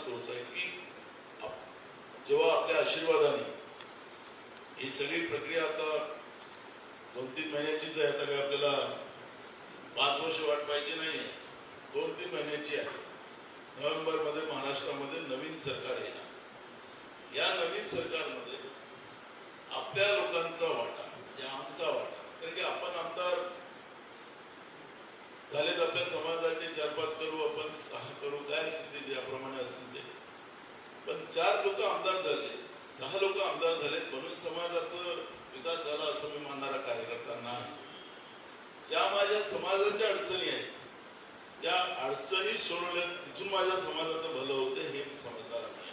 स्रोत आहे की जेव्हा आपल्या आशीर्वादाने ही सगळी प्रक्रिया आता दोन तीन महिन्याचीच आहे आता काय आपल्याला पाच वर्ष वाट पाहिजे नाही दोन तीन महिन्याची आहे. नोव्हेंबरमध्ये महाराष्ट्रामध्ये नवीन सरकार येणार. या नवीन सरकारमध्ये आपल्या लोकांचा वाटा म्हणजे आमचा वाटा कारण की आपण आमदार झालेत आपल्या समाजाचे चार पाच करू आपण सहा करू काय असतील ते ज्याप्रमाणे असतील ते पण चार लोक आमदार झाले. सहा लोक आमदार झालेत. म्हणून समाजाचा विकास झाला असं मी मानणारा कार्यकर्त्यांना ज्या माझ्या समाजाच्या अडचणी आहेत त्या अडचणी सोडवल्या तिथून माझ्या समाजाचं भलं होतं हे मी समजणार नाही.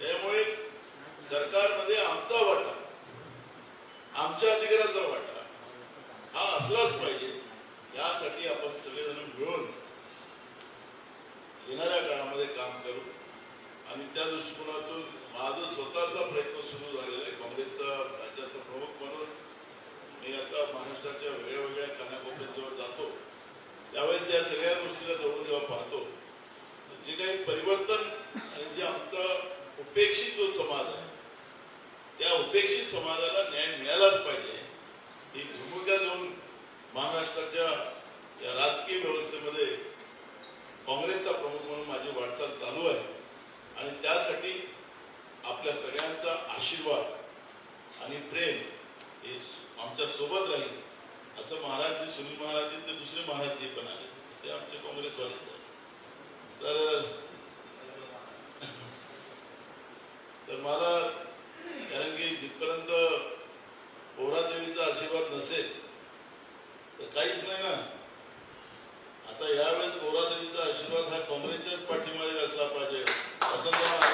त्यामुळे सरकारमध्ये आमचा वाटा आमच्या अधिकाराचा वाटा हा असलाच पाहिजे. आणि त्या दृष्टिकोनातून माझा स्वतःचा प्रयत्न सुरू झालेला आहे. काँग्रेसचा राज्याचा प्रमुख म्हणून मी आता महाराष्ट्राच्या वेगळ्या वेगळ्या कानाकोपऱ्यात जेव्हा जातो. त्यावेळेस या सगळ्या गोष्टीला जवळून जेव्हा पाहतो जे काही परिवर्तन आणि जे आमचा उपेक्षित जो समाज आहे त्या उपेक्षित समाजाला न्याय मिळालाच पाहिजे ही भूमिका घेऊन महाराष्ट्राच्या या राजकीय व्यवस्थेमध्ये काँग्रेसचा प्रमुख म्हणून माझी वाटचाल चालू आहे आणि त्यासाठी आपल्या सगळ्यांचा आशीर्वाद आणि प्रेम हे आमच्यासोबत राहील. असं महाराज जी सुनील महाराज जी ते दुसरे महाराज जे पण आले. ते आमचे काँग्रेसवालेच आहेत. तर तर मला कारण की जिथपर्यंत पोहरादेवीचा आशीर्वाद नसेल तर काहीच नाही ना. आता यावेळेस पोहरादेवीचा आशीर्वाद हा काँग्रेसच्याच पाठीमागे असला पाहिजे वसंतराव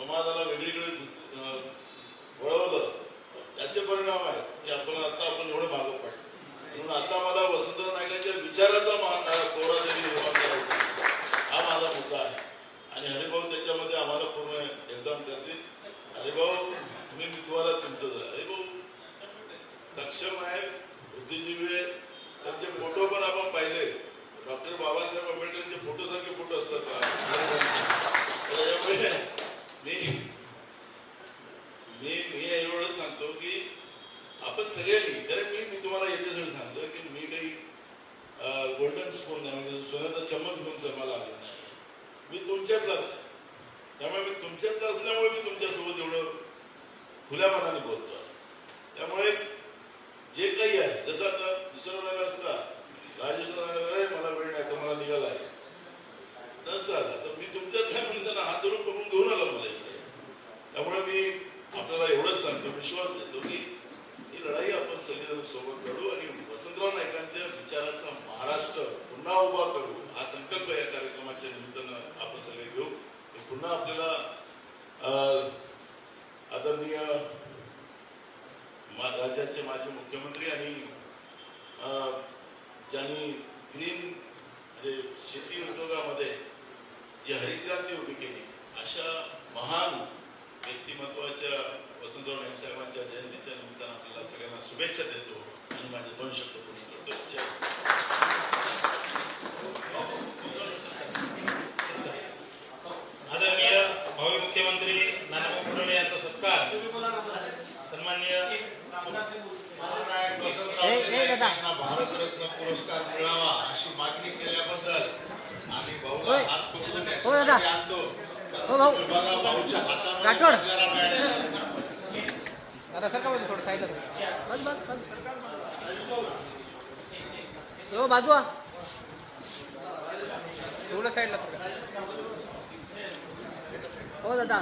समाजाला वेगळीकडे वळवलं त्याचे परिणाम आहेत. की आपण आता आपण एवढं मागं पाहिजे म्हणून आता मला वसंत नायकाच्या विचाराचा कोरा जरी निर्माण करायचा हा माझा मुद्दा आहे आणि हरिभाऊ त्याच्यामध्ये आम्हाला पूर्ण योगदान करतील हरिभाऊ तुम्ही मी तुम्हाला तुमचं हरिभाऊ सक्षम आहे बुद्धिजीवी आहे त्यांचे फोटो पण आपण पाहिले डॉक्टर बाबासाहेब आंबेडकरांचे फोटो सारखे फोटो असतात त्यामुळे मी मी मी एवढं सांगतो की आपण सगळ्यांनी कारण मी मी तुम्हाला याच्यासाठी सांगतो की मी काही गोल्डन स्पून म्हणजे सोन्याचा चमच घेऊन जन्माला आलो नाही मी तुमच्यातलाच. आहे त्यामुळे मी तुमच्यातला असल्यामुळे मी तुमच्यासोबत एवढं खुल्या मनाने बोलतो त्यामुळे जे काही आहे जसं आता दुसरा असता राजेश अरे मला वेळ नाही तर मला निघाला आहे तसं झालं तर मी तुमच्यात काय म्हणून त्यांना हात धरून बघून घेऊन आलो मला इकडे त्यामुळे मी आपल्याला एवढंच सांगतो विश्वास देतो की ही लढाई आपण सगळेजण सोबत लढू आणि वसंतराव नाईकांच्या विचाराचा महाराष्ट्र पुन्हा उभा करू हा संकल्प या कार्यक्रमाच्या निमित्तानं आपण सगळे घेऊ मी पुन्हा आपल्याला अं, आदरणीय मा- राज्याचे माजी मुख्यमंत्री आणि अं, ज्यांनी ग्रीन म्हणजे शेती उद्योगामध्ये जी हरितक्रांती उभी केली अशा महान व्यक्तिमत्वाच्या वसंतराव नाईक साहेबांच्या जयंतीच्या निमित्तानं आपल्याला सगळ्यांना शुभेच्छा देतो आणि माझे दोन शब्द पूर्ण करतो पुरस्कार मिळावा अशी मागणी केल्याबद्दल आणि भाऊला. हात पकडून हो. याच्यासाठी आणतो हो, भाऊच्या हातामध्ये मिळाला. थोडं साईडला बस बस बस हो बाजू. थोडं साईडला हो दादा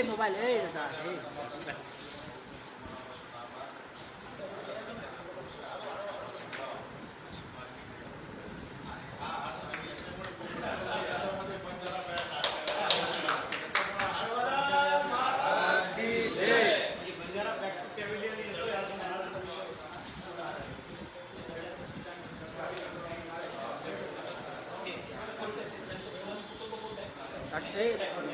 ए मोबाईल ए दादा ए Hey,